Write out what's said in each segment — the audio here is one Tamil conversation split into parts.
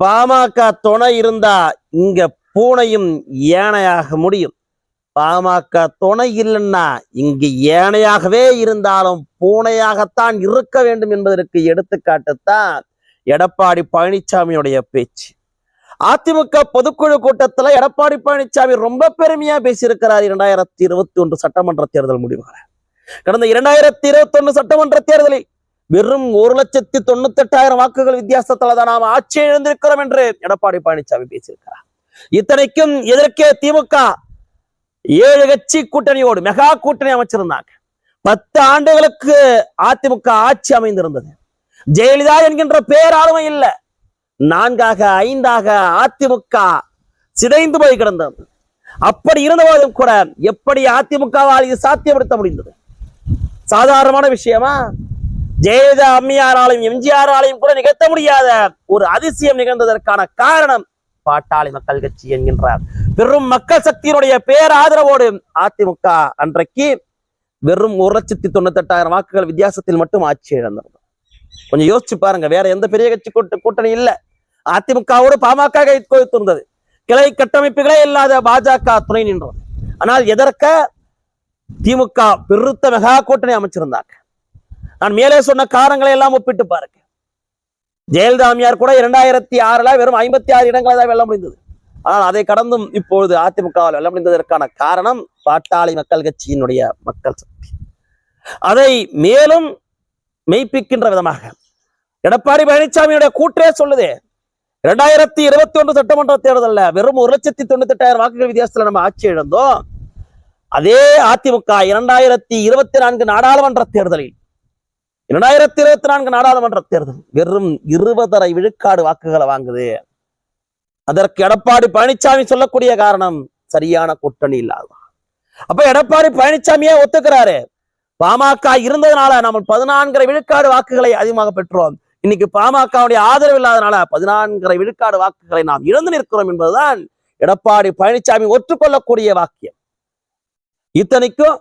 பாமக துணை இருந்தா இங்க பூனையும் ஏனையாக முடியும். பாமக துணை இல்லைன்னா இங்கு ஏனையாகவே இருந்தாலும் பூனையாகத்தான் இருக்க வேண்டும் என்பதற்கு எடுத்துக்காட்டுத்தான் எடப்பாடி பழனிசாமியுடைய பேச்சு. அதிமுக பொதுக்குழு கூட்டத்துல எடப்பாடி பழனிசாமி ரொம்ப பெருமையா பேசியிருக்கிறார் இரண்டாயிரத்தி இருபத்தி ஒன்று சட்டமன்ற தேர்தல் முடிவுகளை. கடந்த இரண்டாயிரத்தி இருபத்தி ஒன்று சட்டமன்ற தேர்தலில் வெறும் ஒரு லட்சத்தி தொண்ணூத்தி எட்டாயிரம் வாக்குகள் வித்தியாசத்துல தான் நாம் ஆட்சி எழுந்திருக்கிறோம் என்று எடப்பாடி பழனிசாமி பேசியிருக்கிறார். இத்தனைக்கும் எதற்கே திமுக ஏழு கட்சி கூட்டணியோடு மெகா கூட்டணி அமைச்சிருந்தாங்க. பத்து ஆண்டுகளுக்கு அதிமுக ஆட்சி அமைந்திருந்தது. ஜெயலலிதா என்கின்ற பேராளுமை இல்லை. நான்காக ஐந்தாக அதிமுக சிதைந்து போய் கிடந்தது. அப்படி இருந்தபோதும் கூட எப்படி அதிமுகவால் இது சாத்தியப்படுத்த முடிந்தது? சாதாரணமான விஷயமா? ஜெயலலிதா அம்மையாராலையும் எம்ஜிஆராலையும் கூட நிகழ்த்த முடியாத ஒரு அதிசயம் நிகழ்ந்ததற்கான காரணம் பாட்டாளி மக்கள் கட்சி என்கின்றார். வெறும் மக்கள் சக்தியினுடைய பேராதரவோடு அதிமுக அன்றைக்கு வெறும் ஒரு லட்சத்தி தொண்ணூத்தி எட்டாயிரம் வாக்குகள் வித்தியாசத்தில் மட்டும் ஆட்சி இழந்திருந்தது. கொஞ்சம் யோசிச்சு பாருங்க வேற எந்த பெரிய கட்சி கூட்ட- கூட்டணி இல்ல. அதிமுகவோடு பாமக கை கோய்த்திருந்தது கிளை கட்டமைப்புகளே இல்லாத பாஜக துணை நின்றது. ஆனால் எதற்க? திமுக பெருத்த மெகா கூட்டணி அமைச்சிருந்தாங்க நான் மேலே சொன்ன காரணங்களை எல்லாம் ஒப்பிட்டு பாருங்க. ஜெயலலிதா அம்மையார் கூட இரண்டாயிரத்தி ஆறுல வெறும் ஐம்பத்தி ஆறு இடங்களை தான் வெல்ல முடிந்தது ஆனால் அதை கடந்தும் இப்பொழுது அதிமுகவால் வெல்ல முடிந்ததற்கான காரணம் பாட்டாளி மக்கள் கட்சியினுடைய மக்கள் சக்தி. அதை மேலும் மெய்ப்பிக்கின்ற விதமாக எடப்பாடி பழனிசாமியுடைய கூற்றே சொல்லுதே இரண்டாயிரத்தி இருபத்தி ஒன்று சட்டமன்ற தேர்தலில் வெறும் ஒரு லட்சத்தி தொண்ணூத்தி எட்டாயிரம் வாக்குகள் வித்தியாசத்தில் நம்ம ஆட்சி இழந்தோம். அதே அதிமுக இரண்டாயிரத்தி இருபத்தி நான்கு நாடாளுமன்ற தேர்தலில் இரண்டாயிரத்தி இருபத்தி நான்கு நாடாளுமன்ற தேர்தல் வெறும் இருபதரை விழுக்காடு வாக்குகளை வாங்குது. அதற்கு எடப்பாடி பழனிசாமி சொல்லக்கூடிய காரணம் சரியான கூட்டணி இல்லாதான் அப்ப எடப்பாடி பழனிசாமியே ஒத்துக்கிறாரு. பாமக இருந்ததுனால நம்ம பதினான்கரை விழுக்காடு வாக்குகளை அதிகமாக பெற்றோம். இன்னைக்கு பாமகவுடைய ஆதரவு இல்லாதனால பதினான்கரை விழுக்காடு வாக்குகளை நாம் இழந்து நிற்கிறோம் என்பதுதான் எடப்பாடி பழனிசாமி ஒற்றுக்கொள்ளக்கூடிய வாக்கியம். இத்தனைக்கும்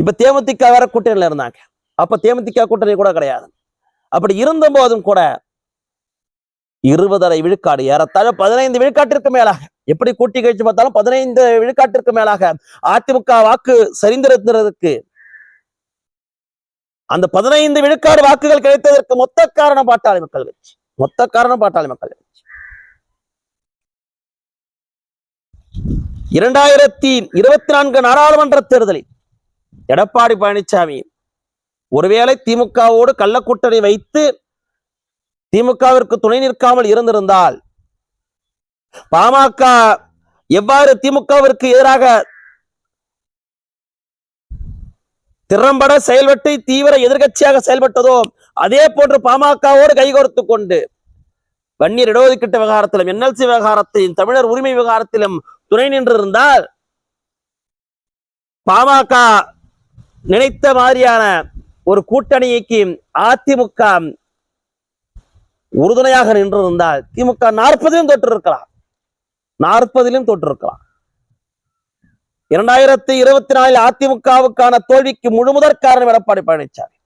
இப்ப தேமுதிக வேற கூட்டணியில இருந்தாங்க. அப்ப தேமுதிக கூட்டணி கூட கிடையாது. அப்படி இருந்த போதும் கூட இருபதரை விழுக்காடு ஏறத்தாழ பதினைந்து விழுக்காட்டிற்கு மேலாக. எப்படி கூட்டி கழிச்சு பார்த்தாலும் பதினைந்து விழுக்காட்டிற்கு மேலாக அதிமுக வாக்கு சரிந்திருந்ததற்கு அந்த பதினைந்து விழுக்காடு வாக்குகள் கிடைத்ததற்கு மொத்த காரணம் பாட்டாளி மக்கள் கட்சி. மொத்த காரணம் பாட்டாளி மக்கள் கட்சி. இரண்டாயிரத்தி இருபத்தி நான்கு நாடாளுமன்ற தேர்தலில் எடப்பாடி பழனிசாமி ஒருவேளை திமுகவோடு கள்ளக்கூட்டணி வைத்து திமுகவிற்கு துணை நிற்காமல் இருந்திருந்தால் பாமக எவ்வாறு திமுகவிற்கு எதிராக திறம்பட செயல்பட்டு தீவிர எதிர்க்கட்சியாக செயல்பட்டதோ அதே போன்று பாமகவோடு கைகோர்த்து கொண்டு வன்னியர் இடஒதுக்கீட்டு விவகாரத்திலும் என்எல்சி விவகாரத்திலும் தமிழர் உரிமை விவகாரத்திலும் துணை நின்றிருந்தால் பாமக நினைத்த மாதிரியான ஒரு கூட்டணிக்கு அதிமுக உறுதுணையாக நின்றிருந்தால் திமுக நாற்பதிலும் தொற்றிருக்கலாம். நாற்பதிலும் தொற்றிருக்கலாம். இரண்டாயிரத்தி இருபத்தி நாலில் அதிமுகவுக்கான தோல்விக்கு முழுமுதற் காரணம் எடப்பாடி பழனிசாமி